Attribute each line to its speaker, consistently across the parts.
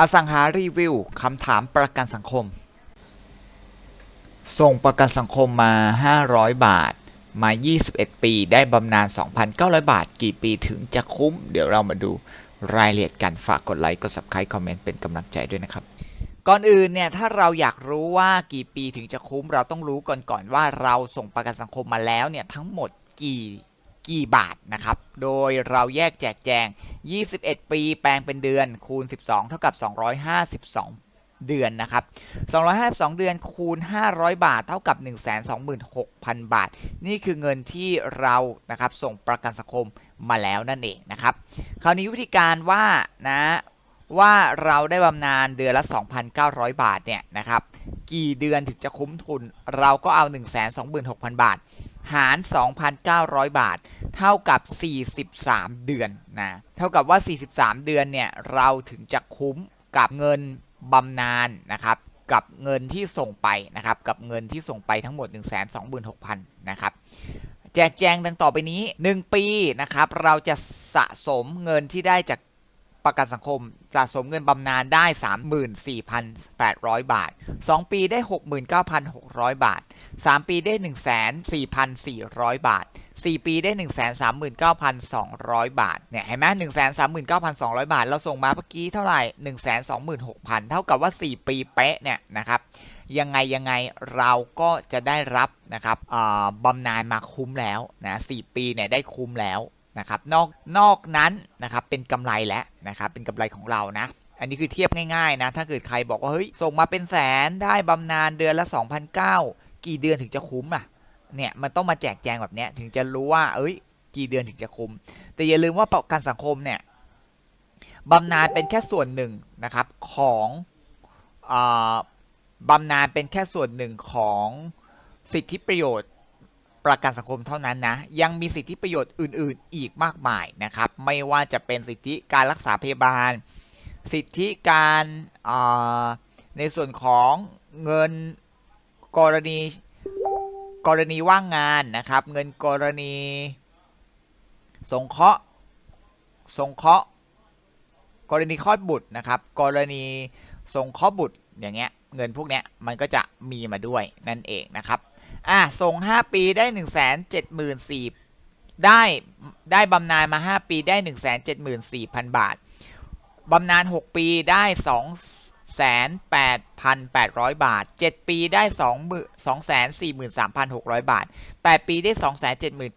Speaker 1: อสังหารีวิวคำถามประกันสังคม ส่งประกันสังคมมา 500 บาท มา 21 ปี ได้บำนาญ 2,900 บาท กี่ปีถึงจะคุ้ม เดี๋ยวเรามาดูรายละเอียดกัน ฝากกดไลค์ กด subscribe คอมเมนต์ เป็นกำลังใจด้วยนะครับ ก่อนอื่นเนี่ย ถ้าเราอยากรู้ว่ากี่ปีถึงจะคุ้ม เราต้องรู้ก่อนก่อนว่าเราส่งประกันสังคมมาแล้วเนี่ย ทั้งหมดกี่ กี่บาทนะครับ โดยเราแยกแจกแจง 21 ปีแปลงเป็นเดือนคูณ 12 เท่ากับ 252 เดือนนะครับ 252 เดือนคูณ 500 บาทเท่ากับ 126,000 บาท นี่คือเงินที่เรานะครับส่งประกันสังคมมาแล้วนั่นเองนะครับ คราวนี้วิธีการว่านะว่าเราได้บำนาญเดือนละ 2,900 บาทเนี่ยนะครับ กี่เดือนถึงจะคุ้มทุน เราก็เอา 126,000 บาท หาร 2,900 บาท เท่ากับ 43 เดือนนะเท่ากับว่า 43 เดือนเนี่ยเราถึงจะคุ้มกับเงินบำนาญนะครับกับเงินที่ส่งไปนะครับกับเงินที่ส่งไปทั้งหมด 126,000นะครับแจกแจงดังต่อไปนี้ 1 ปีนะครับ เราจะสะสมเงินที่ได้จาก ประกันสังคมสะสมเงินบำนาญได้ 34,800 บาท 2 ปีได้ 69,600 บาท 3 ปีได้1,4,400 บาท 4 ปีได้ 139,200 บาท เนี่ยเห็นไหม139,200 บาท เราส่งมาเมื่อกี้เท่าไหร่ 126,000 เท่ากับว่า 4 ปีเป๊ะเนี่ยนะครับยังไงยังไงเราก็จะได้รับนะครับบำนาญมาคุ้มแล้วนะ4ปีเนี่ยได้คุ้มแล้ว นะครับนอกนอกนั้นนะครับเป็นกำไรแล้วนะครับเป็นกำไรของเรานะ อันนี้คือเทียบง่ายๆนะถ้าเกิดใครบอกว่าเฮ้ยส่งมาเป็นแสนได้บำนาญเดือนละ2,009กี่เดือนถึงจะคุ้มอะเนี่ยมันต้องมาแจกแจงแบบเนี้ยถึงจะรู้ว่าเอ้ยกี่เดือนถึงจะคุ้ม แต่อย่าลืมว่าประกันสังคมเนี่ยบำนาญเป็นแค่ส่วนหนึ่งนะครับของบำนาญเป็นแค่ส่วนหนึ่งของสิทธิประโยชน์ ประกันสังคมเท่านั้นนะ ยังมีสิทธิประโยชน์อื่น ๆ อีกมากมายนะครับ ไม่ว่าจะเป็นสิทธิการรักษาพยาบาล สิทธิการในส่วนของเงินกรณีกรณีว่างงานนะครับ เงินกรณีสงเคราะห์สงเคราะห์กรณีคลอดบุตรนะครับ กรณีสงเคราะห์บุตรอย่างเงี้ยเงินพวกเนี้ยมันก็จะมีมาด้วยนั่นเองนะครับ อะส่ง 5 ปีได้ 1 7 4 0 0 0ได้ได้บำนาญมา 5 ปีได้ 1 7 4 0 0 0 บาทบำนาญ 6 ปีได้ 2 8,800 บาท 7 ปีได้ 243,600 บาท 8 ปีได้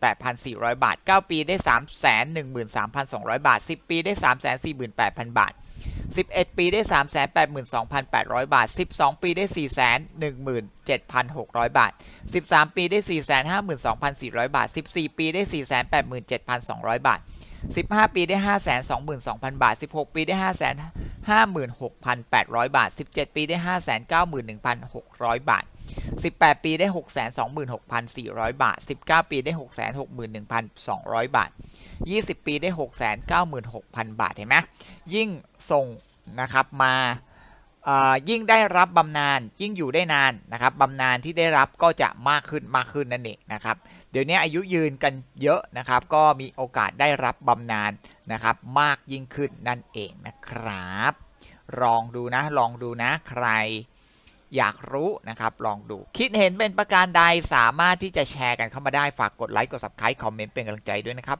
Speaker 1: 278,400 บาท 9 ปีได้ 313,200 บาท 10 ปีได้ 348,000 บาท 11 ปีได้ 382,800 บาท 12 ปีได้ 417,600 บาท 13 ปีได้ 452,400 บาท 14 ปีได้ 487,200 บาท 15 ปีได้ 522,000 บาท 16 ปีได้ 556,800 บาท 17 ปีได้ 591,600 บาท 18 ปีได้ 626,400 บาท 19 ปีได้ 661,200 บาท 20 ปีได้ 696,000 บาทเห็นไหมยิ่งส่งนะครับมายิ่งได้รับบำนาญยิ่งอยู่ได้นานนะครับบำนาญที่ได้รับก็จะมากขึ้นมากขึ้นนั่นเองนะครับ เดี๋ยวนี้อายุยืนกันเยอะนะครับ ก็มีโอกาสได้รับบำนาญนะครับ มากยิ่งขึ้นนั่นเองนะครับ ลองดูนะลองดูนะใครอยากรู้นะครับ ลองดู คิดเห็นเป็นประการใดสามารถที่จะแชร์กันเข้ามาได้ฝากกดไลค์กด subscribe คอมเมนต์เป็นกำลังใจด้วยนะครับ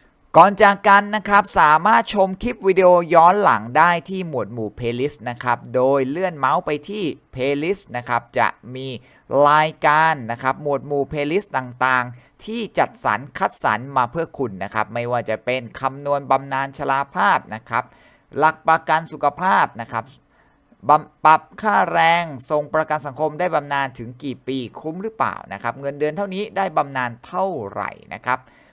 Speaker 1: ก่อนจากกันนะครับ สามารถชมคลิปวิดีโอย้อนหลังได้ที่หมวดหมู่ playlist นะครับ โดยเลื่อนเมาส์ไปที่ playlist นะครับ จะมีรายการนะครับ หมวดหมู่ playlist ต่างๆ ที่จัดสรรคัดสรรมาเพื่อคุณนะครับ ไม่ว่าจะเป็นคำนวณบำนาญชราภาพนะครับ หลักประกันสุขภาพนะครับบปรับค่าแรงทรงประกันสังคมได้บำนาญถึงกี่ปีคุ้มหรือเปล่านะครับ เงินเดือนเท่านี้ได้บำนาญเท่าไหร่นะครับ